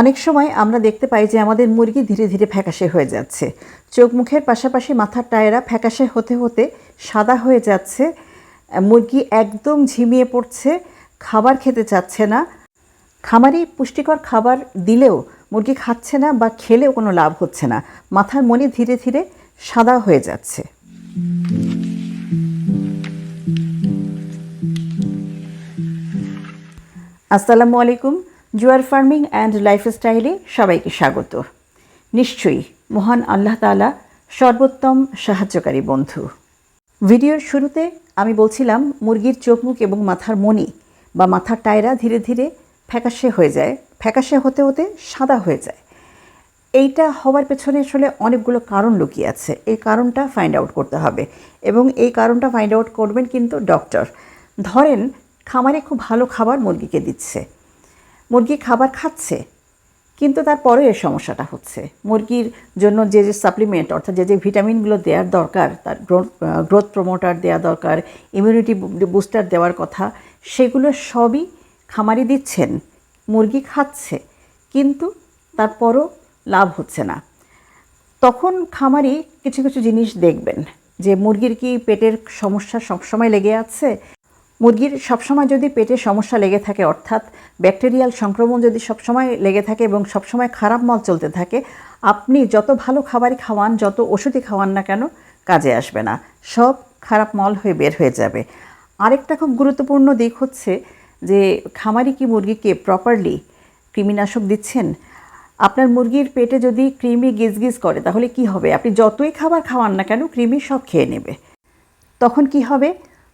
অনেক সময় আমরা দেখতে পাই যে আমাদের মুরগি ধীরে ধীরে ফ্যাকাশে হয়ে যাচ্ছে। চোখ মুখের পাশাপাশি মাথার টায়রা ফ্যাকাশে হতে হতে সাদা হয়ে যাচ্ছে। মুরগি একদম ঝিমিয়ে পড়ছে, খাবার খেতে চাচ্ছে না। খামারি পুষ্টিকর খাবার দিলেও মুরগি খাচ্ছে না বা খেলেও কোনো লাভ হচ্ছে না। মাথার মনি ধীরে ধীরে সাদা হয়ে যাচ্ছে। আসসালামু আলাইকুম। জুয়ার ফার্মিং অ্যান্ড লাইফস্টাইলে সবাইকে স্বাগত। নিশ্চয়ই মহান আল্লাহ তালা সর্বোত্তম সাহায্যকারী বন্ধু। ভিডিওর শুরুতে আমি বলছিলাম, মুরগির চোখ মুখ এবং মাথার মণি বা মাথার টায়রা ধীরে ধীরে ফ্যাকাশে হয়ে যায়, ফ্যাকাশে হতে হতে সাদা হয়ে যায়। এইটা হওয়ার পেছনে আসলে অনেকগুলো কারণ লুকিয়ে আছে। এই কারণটা ফাইন্ড আউট করতে হবে এবং এই কারণটা ফাইন্ড আউট করবেন কিন্তু ডক্টর ধরেন, খামারে খুব ভালো খাবার মুরগিকে দিচ্ছে। মুরগি খাবার খাচ্ছে, কিন্তু তারপরে এর সমস্যাটা হচ্ছে। মুরগির জন্য যে যে সাপ্লিমেন্ট অর্থাৎ যে যে ভিটামিনগুলো দেওয়ার দরকার, তার গ্রোথ প্রমোটার দেওয়া দরকার ইমিউনিটি বুস্টার দেওয়ার কথা, সেগুলো সবই খামারি দিচ্ছেন, মুরগি খাচ্ছে, কিন্তু তারপরও লাভ হচ্ছে না। তখন খামারি কিছু কিছু জিনিস দেখবেন, যে মুরগির কি পেটের সমস্যা সবসময় লেগে আছে? মুরগির সবসময় যদি পেটে সমস্যা লেগে থাকে, অর্থাৎ ব্যাকটেরিয়াল সংক্রমণ যদি সবসময় লেগে থাকে এবং সবসময় খারাপ মল চলতে থাকে, আপনি যত ভালো খাবারই খাওয়ান, যত ওষুধই খাওয়ান না কেন, কাজে আসবে না। সব খারাপ মল হয়ে বের হয়ে যাবে। আরেকটা খুব গুরুত্বপূর্ণ দিক হচ্ছে যে, খামারি কি মুরগিকে প্রপারলি কৃমিনাশক দিচ্ছেন? আপনার মুরগির পেটে যদি কৃমি গিজগিজ করে, তাহলে কি হবে? আপনি যতই খাবার খাওয়ান না কেন, কৃমি সব খেয়ে নেবে। তখন কি হবে?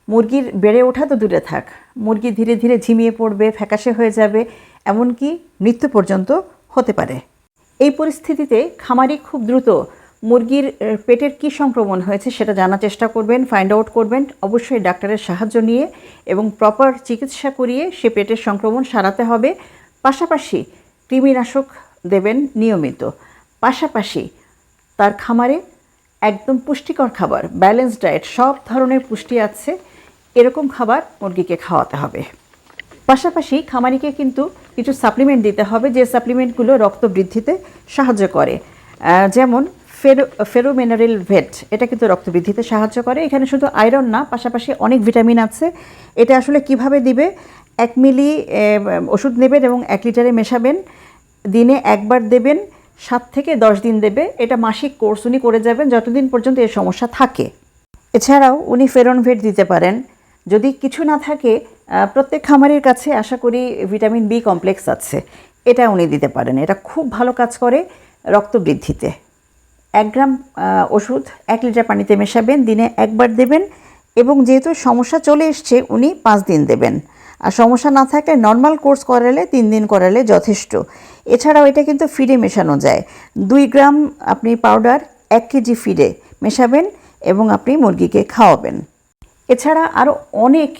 মুরগির বেড়ে ওঠা তো দূরে থাক। মুরগি ধীরে ধীরে ঝিমিয়ে পড়বে, ফ্যাকাশে হয়ে যাবে, এমনকি মৃত্যু পর্যন্ত হতে পারে। এই পরিস্থিতিতে খামারি খুব দ্রুত মুরগির পেটের কী সংক্রমণ হয়েছে সেটা জানার চেষ্টা করবেন ফাইন্ড আউট করবেন। অবশ্যই ডাক্তারের সাহায্য নিয়ে এবং প্রপার চিকিৎসা করিয়ে সে পেটের সংক্রমণ সারাতে হবে। পাশাপাশি কৃমিনাশক দেবেন নিয়মিত। পাশাপাশি তার খামারে একদম পুষ্টিকর খাবার ব্যালেন্স ডায়েট সব ধরনের পুষ্টি আছে। এরকম খাবার মুরগিকে খাওয়াতে হবে। পাশাপাশি খামারিকে কিন্তু কিছু সাপ্লিমেন্ট দিতে হবে যে সাপ্লিমেন্টগুলো রক্ত বৃদ্ধিতে সাহায্য করে। যেমন ফেরো, ফেরোমিনারেল ভেট, এটা কিন্তু রক্ত বৃদ্ধিতে সাহায্য করে। এখানে শুধু আয়রন না, পাশাপাশি অনেক ভিটামিন আছে। এটা আসলে কীভাবে দিবে? এক মিলি ওষুধ নেবেন এবং এক লিটারে মেশাবেন। দিনে একবার দেবেন, সাত থেকে দশ দিন দেবে। এটা মাসিক কোর্স উনি করে যাবেন যতদিন পর্যন্ত এর সমস্যা থাকে। এছাড়াও উনি ফেরনভেট দিতে পারেন। যদি কিছু না থাকে প্রত্যেক খামারের কাছে আশা করি ভিটামিন বি কমপ্লেক্স আছে। এটা উনি দিতে পারেন। এটা খুব ভালো কাজ করে রক্ত বৃদ্ধিতে। এক গ্রাম ওষুধ, এক লিটার পানিতে মেশাবেন, দিনে একবার দেবেন এবং যেহেতু সমস্যা চলে এসছে, উনি পাঁচ দিন দেবেন। আর সমস্যা না থাকলে নর্মাল কোর্স করালে, তিন দিন করালে যথেষ্ট। এছাড়াও এটা কিন্তু ফিডে মেশানো যায়। দুই গ্রাম আপনি পাউডার এক কেজি ফিডে মেশাবেন এবং আপনি মুরগিকে খাওয়াবেন। এছাড়া আরও অনেক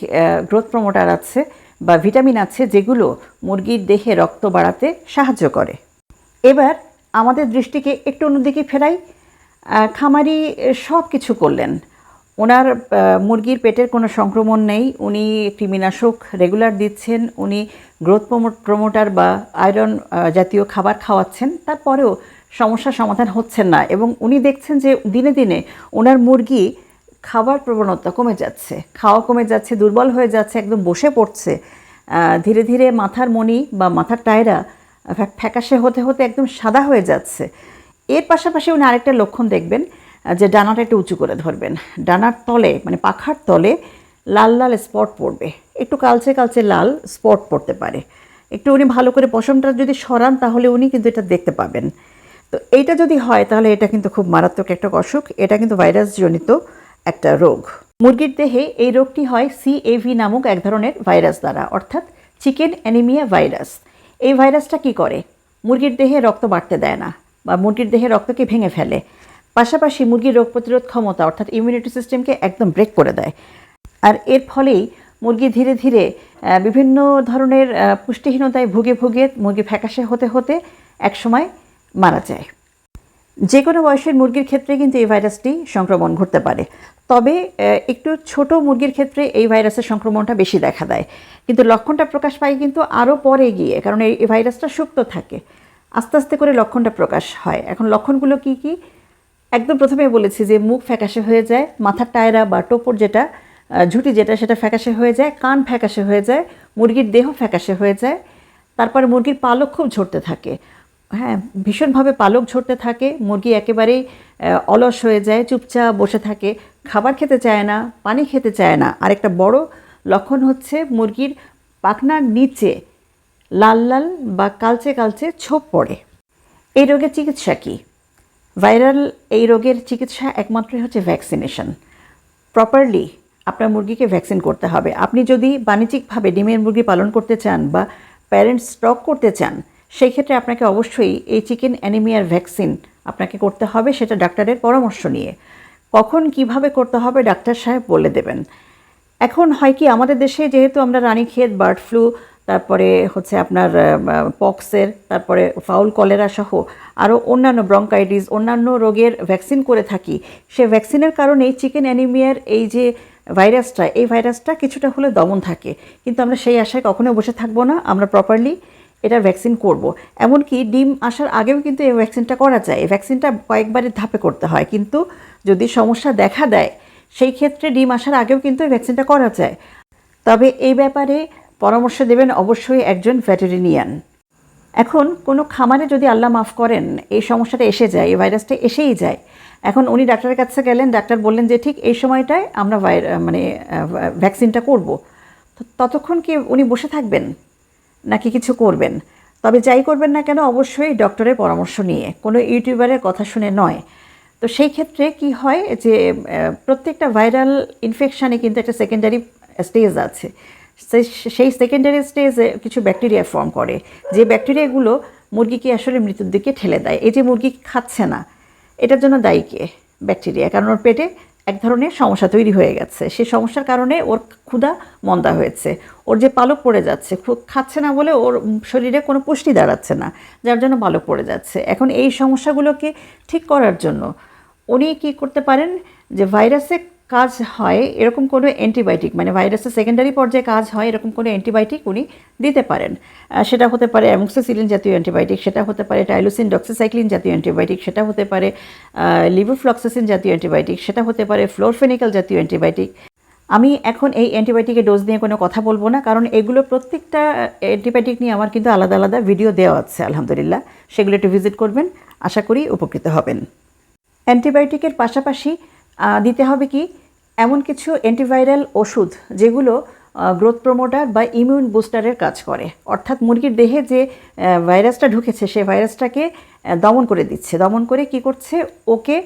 গ্রোথ প্রমোটার আছে বা ভিটামিন আছে যেগুলো মুরগির দেহে রক্ত বাড়াতে সাহায্য করে। এবার আমাদের দৃষ্টিকে একটু অন্যদিকে ফেরাই। খামারি সব কিছু করলেন। ওনার মুরগির পেটের কোনো সংক্রমণ নেই। উনি কৃমিনাশক রেগুলার দিচ্ছেন। উনি গ্রোথ প্রমোটার বা আয়রন জাতীয় খাবার খাওয়াচ্ছেন। তারপরেও সমস্যার সমাধান হচ্ছেন না এবং উনি দেখছেন যে দিনে দিনে ওনার মুরগি খাবার প্রবণতা কমে যাচ্ছে। খাওয়া কমে যাচ্ছে, দুর্বল হয়ে যাচ্ছে, একদম বসে পড়ছে। ধীরে ধীরে মাথার মণি বা মাথার টায়রা ফ্যাকাশে হতে হতে একদম সাদা হয়ে যাচ্ছে। এর পাশাপাশি উনি আরেকটা লক্ষণ দেখবেন যে ডানাটা একটু উঁচু করে ধরবেন। ডানার তলে মানে পাখার তলে লাল লাল স্পট পড়বে। একটু কালচে কালচে লাল স্পট পড়তে পারে। একটু উনি ভালো করে পশমটা যদি সরান, তাহলে উনি কিন্তু এটা দেখতে পাবেন। তো এইটা যদি হয়, তাহলে এটা কিন্তু খুব মারাত্মক একটা অসুখ। এটা কিন্তু ভাইরাসজনিত একটা রোগ। মুরগির দেহে এই রোগটি হয় সিএভি নামক এক ধরনের ভাইরাস দ্বারা, অর্থাৎ চিকেন অ্যানিমিয়া ভাইরাস। এই ভাইরাসটা কি করে? মুরগির দেহে রক্ত বাড়তে দেয় না বা মুরগির দেহে রক্তকে ভেঙে ফেলে। পাশাপাশি মুরগির রোগ প্রতিরোধ ক্ষমতা, অর্থাৎ ইমিউনিটি সিস্টেমকে একদম ব্রেক করে দেয়। আর এর ফলেই মুরগি ধীরে ধীরে বিভিন্ন ধরনের পুষ্টিহীনতায় ভুগে ভুগে মুরগি ফ্যাকাশে হতে হতে একসময় মারা যায়। যে কোনো বয়সের মুরগির ক্ষেত্রে কিন্তু এই ভাইরাসটি সংক্রমণ ঘটতে পারে। তবে একটু ছোট মুরগির ক্ষেত্রে এই ভাইরাসের সংক্রমণটা বেশি দেখা দেয়। কিন্তু লক্ষণটা প্রকাশ পায় কিন্তু আরও পরে গিয়ে, কারণ এই ভাইরাসটা সুপ্ত থাকে। আস্তে আস্তে করে লক্ষণটা প্রকাশ হয়। এখন লক্ষণগুলো কি কি? একদম প্রথমে বলেছি যে মুখ ফ্যাকাশে হয়ে যায়, মাথার টায়রা বা টোপর যেটা ঝুঁটি যেটা, সেটা ফ্যাকাশে হয়ে যায়, কান ফ্যাকাশে হয়ে যায়, মুরগির দেহ ফ্যাকাশে হয়ে যায়। তারপরে মুরগির পালক খুব ঝরতে থাকে। হ্যাঁ ভীষণভাবে পালক ঝরতে থাকে, মুরগি একেবারেই অলস হয়ে যায়, চুপচাপ বসে থাকে, খাবার খেতে চায় না, পানি খেতে চায় না। আর একটা বড় লক্ষণ হচ্ছে মুরগির পাখনার নিচে লাল লাল বা কালচে কালচে ছোপ পড়ে। এই রোগের চিকিৎসা কী? ভাইরাল এই রোগের চিকিৎসা একমাত্রই হচ্ছে ভ্যাকসিনেশন প্রপারলি আপনার মুরগিকে ভ্যাকসিন করতে হবে। আপনি যদি বাণিজ্যিকভাবে ডিমের মুরগি পালন করতে চান বা প্যারেন্টস স্টক করতে চান সেই ক্ষেত্রে আপনাকে অবশ্যই এই চিকেন অ্যানিমিয়ার ভ্যাকসিন আপনাকে করতে হবে, সেটা ডাক্তারের পরামর্শ নিয়ে। কখন কীভাবে করতে হবে ডাক্তার সাহেব বলে দেবেন। এখন হয় কি, আমাদের দেশে যেহেতু আমরা রানীক্ষেত, বার্ড ফ্লু, তারপরে হচ্ছে আপনার পক্সের, তারপরে ফাউল কলেরা সহ আরও অন্যান্য ব্রঙ্কাইটিস, অন্যান্য রোগের ভ্যাকসিন করে থাকি, সে ভ্যাকসিনের কারণেই চিকেন অ্যানিমিয়ার এই যে ভাইরাসটা, এই ভাইরাসটা কিছুটা হলে দমন থাকে। কিন্তু আমরা সেই আশায় কখনো বসে থাকব না, আমরা প্রপারলি এটার ভ্যাকসিন করব। এমনকি ডিম আসার আগেও কিন্তু এই ভ্যাকসিনটা করা যায়। এই ভ্যাকসিনটা কয়েকবারের ধাপে করতে হয়। কিন্তু যদি সমস্যা দেখা দেয়, সেই ক্ষেত্রে ডিম আসার আগেও কিন্তু এই ভ্যাকসিনটা করা যায়। তবে এই ব্যাপারে পরামর্শ দেবেন অবশ্যই একজন ভেটেরিনিয়ান এখন কোনো খামারে যদি আল্লাহ মাফ করেন, এই সমস্যাটা এসে যায়, এই ভাইরাসটা এসেই যায়। এখন উনি ডাক্তারের কাছে গেলেন, ডাক্তার বললেন যে, ঠিক এই সময়টায় আমরা মানে ভ্যাকসিনটা করব। ততক্ষণ কি উনি বসে থাকবেন? নাকি কিছু করবেন? তবে যাই করবেন না কেন অবশ্যই ডক্টরের পরামর্শ নিয়ে। কোনো ইউটিউবারের কথা শুনে নয়। তো সেই ক্ষেত্রে কি হয় যে প্রত্যেকটা ভাইরাল ইনফেকশানে কিন্তু একটা সেকেন্ডারি স্টেজ আছে। সেই সেকেন্ডারি স্টেজে কিছু ব্যাকটেরিয়া ফর্ম করে। যে ব্যাকটেরিয়াগুলো মুরগিকে আসলে মৃত্যুর দিকে ঠেলে দেয়। এই যে মুরগি খাচ্ছে না, এটার জন্য দায়ী কে ব্যাকটেরিয়া কারণ ওর পেটে এক ধরনের সমস্যা তৈরি হয়ে গেছে। সেই সমস্যার কারণে ওর ক্ষুধা মন্দা হয়েছে। ওর যে পালক পড়ে যাচ্ছে খাচ্ছে না বলে ওর শরীরে কোনো পুষ্টি দাঁড়াচ্ছে না, যার জন্য পালক পড়ে যাচ্ছে। এখন এই সমস্যাগুলোকে ঠিক করার জন্য উনি কি করতে পারেন যে ভাইরাসে কাজ হয়, এরকম কোনো অ্যান্টিবায়োটিক মানে ভাইরাসের সেকেন্ডারি পর্যায়ে কাজ হয়, এরকম কোনো অ্যান্টিবায়োটিক উনি দিতে পারেন। সেটা হতে পারে অ্যামোক্সিসিলিন জাতীয় অ্যান্টিবায়োটিক সেটা হতে পারে টাইলোসিন ডক্সিসাইক্লিন জাতীয় অ্যান্টিবায়োটিক সেটা হতে পারে লিভোফ্লক্সাসিন জাতীয় অ্যান্টিবায়োটিক সেটা হতে পারে ফ্লোরফেনিক্যাল জাতীয় অ্যান্টিবায়োটিক আমি এখন এই অ্যান্টিবায়োটিকের ডোজ নিয়ে কোনো কথা বলব না, কারণ এগুলো প্রত্যেকটা অ্যান্টিবায়োটিক নিয়ে আমার কিন্তু আলাদা আলাদা ভিডিও দেওয়া আছে, আলহামদুলিল্লাহ। সেগুলো একটু ভিজিট করবেন, আশা করি উপকৃত হবেন। অ্যান্টিবায়োটিকের পাশাপাশি দিতে হবে কি? এমন কিছু অ্যান্টিভাইরাল ওষুধ যেগুলো গ্রোথ প্রমোটার বা ইমিউন বুস্টারের কাজ করে। অর্থাৎ মুরগির দেহে যে ভাইরাসটা ঢুকেছে সেই ভাইরাসটাকে দমন করে দিচ্ছে। দমন করে কি করছে? ওকে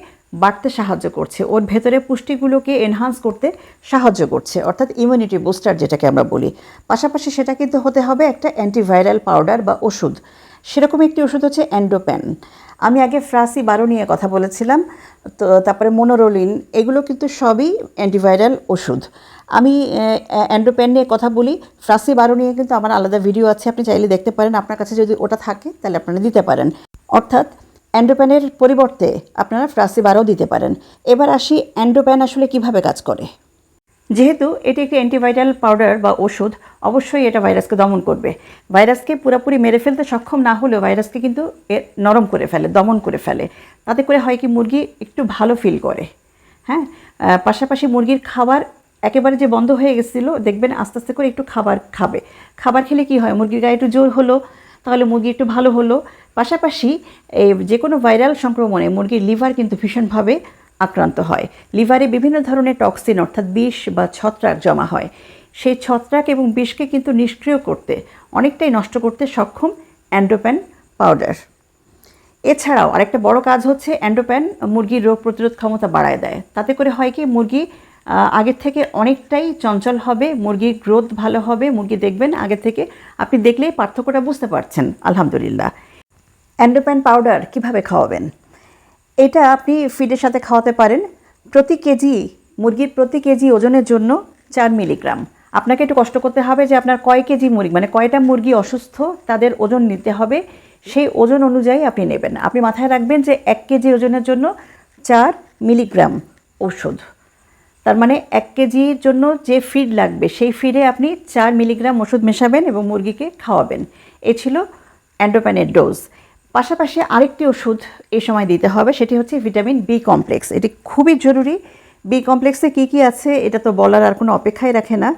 বাড়তে সাহায্য করছে। ওর ভেতরে পুষ্টিগুলোকে এনহান্স করতে সাহায্য করছে। অর্থাৎ ইমিউনিটি বুস্টার যেটাকে আমরা বলি। পাশাপাশি সেটা কিন্তু হতে হবে একটা অ্যান্টিভাইরাল পাউডার বা ওষুধ। সেরকম একটি ওষুধ হচ্ছে অ্যান্ডোপ্যান আমি আগে ফ্রাসি বারো নিয়ে কথা বলেছিলাম, তো তারপরে মোনোরোলিন, এগুলো কিন্তু সবই অ্যান্টিভাইরাল ওষুধ। আমি অ্যান্ডোপ্যান নিয়ে কথা বলি, ফ্রাসি বারো নিয়ে কিন্তু আমার আলাদা ভিডিও আছে, আপনি চাইলে দেখতে পারেন, আপনার কাছে যদি ওটা থাকে, তাহলে আপনারা দিতে পারেন। অর্থাৎ অ্যান্ডোপ্যানের পরিবর্তে আপনারা ফ্রাসি বারও দিতে পারেন। এবার আসি অ্যান্ডোপ্যান আসলে কীভাবে কাজ করে। যেহেতু এটি একটি অ্যান্টিভাইরাল পাউডার বা ওষুধ, অবশ্যই এটা ভাইরাসকে দমন করবে। ভাইরাসকে পুরোপুরি মেরে ফেলতে সক্ষম না হলেও ভাইরাসকে কিন্তু নরম করে ফেলে, দমন করে ফেলে। তাতে করে হয় কি, মুরগি একটু ভালো ফিল করে। হ্যাঁ? পাশাপাশি মুরগির খাবার একেবারে যে বন্ধ হয়ে গেছিল, দেখবেন আস্তে আস্তে করে একটু খাবার খাবে। খাবার খেলে কি হয়, মুরগির গায়ে একটু জোর হলো, তাহলে মুরগি একটু ভালো হলো। পাশাপাশি এই যে কোনো ভাইরাল সংক্রমণে মুরগির লিভার কিন্তু ভীষণভাবে আক্রান্ত হয়। লিভারে বিভিন্ন ধরনের টক্সিন, অর্থাৎ বিষ বা ছত্রাক জমা হয়। সেই ছত্রাক এবং বিষকে কিন্তু নিষ্ক্রিয় করতে, অনেকটাই নষ্ট করতে সক্ষম অ্যান্ডোপ্যান পাউডার। এছাড়াও আরেকটা বড় কাজ হচ্ছে অ্যান্ডোপ্যান মুরগির রোগ প্রতিরোধ ক্ষমতা বাড়ায় দেয়। তাতে করে হয় কি, মুরগি আগের থেকে অনেকটাই চঞ্চল হবে, মুরগির গ্রোথ ভালো হবে। মুরগি দেখবেন আগের থেকে আপনি দেখলেই পার্থক্যটা বুঝতে পারছেন, আলহামদুলিল্লাহ। অ্যান্ডোপ্যান পাউডার কীভাবে খাওয়াবেন? এটা আপনি ফিডের সাথে খাওয়াতে পারেন। প্রতি কেজি, মুরগির প্রতি কেজি ওজনের জন্য চার মিলিগ্রাম আপনাকে একটু কষ্ট করতে হবে যে আপনার কয় কেজি মুরগি মানে কয়টা মুরগি অসুস্থ, তাদের ওজন নিতে হবে। সেই ওজন অনুযায়ী আপনি নেবেন। আপনি মাথায় রাখবেন যে এক কেজি ওজনের জন্য চার মিলিগ্রাম ওষুধ তার মানে এক কেজির জন্য যে ফিড লাগবে, সেই ফিডে আপনি চার মিলিগ্রাম ওষুধ মেশাবেন এবং মুরগিকে খাওয়াবেন। এ ছিল অ্যান্ডোপ্যানের ডোজ পাশাপাশি আরেকটি ওষুধ এই সময় দিতে হবে, সেটি হচ্ছে ভিটামিন বি কমপ্লেক্স। এটি খুবই জরুরি। বি কমপ্লেক্সে কী কী আছে, এটা তো বলার আর কোনো অপেক্ষাই রাখে না।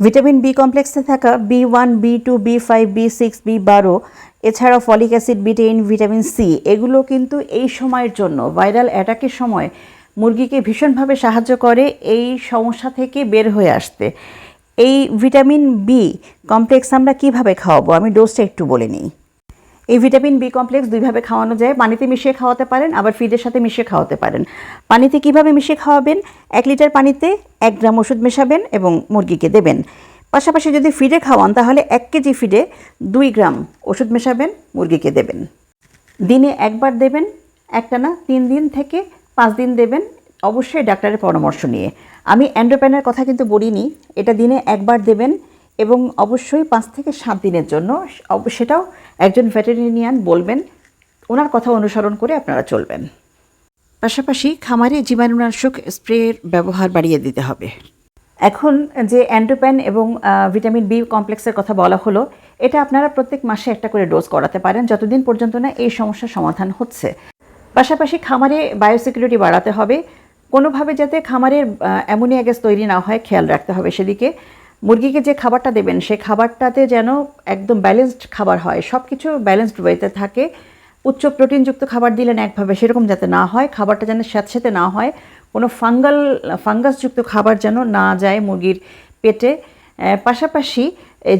ভিটামিন বি কমপ্লেক্সে থাকা B one B two B five B six B বারো এছাড়াও folic acid B ten vitamin C এগুলো কিন্তু এই সময়ের জন্য, ভাইরাল অ্যাটাকের সময় মুরগিকে ভীষণভাবে সাহায্য করে এই সমস্যা থেকে বের হয়ে আসতে। এই ভিটামিন বি কমপ্লেক্স আমরা কীভাবে খাওয়াবো? আমি ডোজটা একটু বলে নিই। এই ভিটামিন বি কমপ্লেক্স দুইভাবে খাওয়ানো যায়। পানিতে মিশিয়ে খাওয়াতে পারেন, আবার ফিডের সাথে মিশিয়ে খাওয়াতে পারেন। পানিতে কীভাবে মিশিয়ে খাওয়াবেন? এক লিটার পানিতে এক গ্রাম ওষুধ মেশাবেন এবং মুরগিকে দেবেন। পাশাপাশি যদি ফিডে খাওয়ান, তাহলে এক কেজি ফিডে দুই গ্রাম ওষুধ মেশাবেন, মুরগিকে দেবেন। দিনে একবার দেবেন, একটানা তিন দিন থেকে পাঁচ দিন দেবেন, অবশ্যই ডাক্তারের পরামর্শ নিয়ে। আমি অ্যান্ড্রোপ্যানের কথা কিন্তু বলিনি, এটা দিনে একবার দেবেন এবং অবশ্যই পাঁচ থেকে সাত দিনের জন্য সেটাও একজন ভেটেরিনিয়ান বলবেন। ওনার কথা অনুসরণ করে আপনারা চলবেন। পাশাপাশি খামারে জীবাণুনাশক স্প্রের ব্যবহার বাড়িয়ে দিতে হবে। এখন যে অ্যান্ড্রোপ্যান এবং ভিটামিন বি কমপ্লেক্সের কথা বলা হলো, এটা আপনারা প্রত্যেক মাসে একটা করে ডোজ করাতে পারেন। যতদিন পর্যন্ত না এই সমস্যার সমাধান হচ্ছে। পাশাপাশি খামারে বায়োসিকিউরিটি বাড়াতে হবে। কোনোভাবে যাতে খামারের অ্যামোনিয়া গ্যাস তৈরি না হয়, খেয়াল রাখতে হবে সেদিকে। মুরগিকে যে খাবারটা দেবেন সেই খাবারটাতে যেন একদম ব্যালেন্সড খাবার হয়। সব কিছু ব্যালেন্সড ওয়েতে থাকে। উচ্চ প্রোটিনযুক্ত খাবার দিলেন একভাবে সেরকম যাতে না হয়, খাবারটা যেন স্যাঁতস্যাঁতে না হয়, কোনো ফাঙ্গাল ফাঙ্গাসযুক্ত খাবার যেন না যায় মুরগির পেটে। পাশাপাশি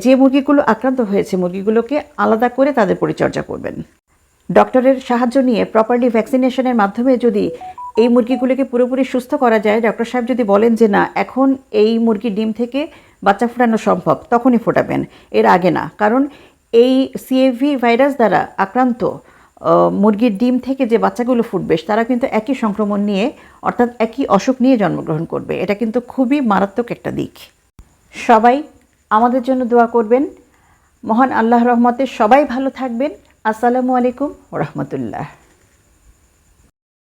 যে মুরগিগুলো আক্রান্ত হয়েছে, মুরগিগুলোকে আলাদা করে তাদের পরিচর্যা করবেন। ডক্টরের সাহায্য নিয়ে প্রপারলি ভ্যাকসিনেশনের মাধ্যমে যদি এই মুরগিগুলোকে পুরোপুরি সুস্থ করা যায়, ডক্টর সাহেব যদি বলেন যে, না, এখন এই মুরগির ডিম থেকে বাচ্চা ফোটানো সম্ভব, তখনই ফোটাবেন। এর আগে না, কারণ এই সিএভি ভাইরাস দ্বারা আক্রান্ত মুরগির ডিম থেকে যে বাচ্চাগুলো ফুটবে, তারা কিন্তু একই সংক্রমণ নিয়ে, অর্থাৎ একই অসুখ নিয়ে জন্মগ্রহণ করবে। এটা কিন্তু খুবই মারাত্মক একটা দিক। সবাই আমাদের জন্য দোয়া করবেন। মহান আল্লাহ রহমতে সবাই ভালো থাকবেন। আসসালামু আলাইকুম রহমতুল্লাহ।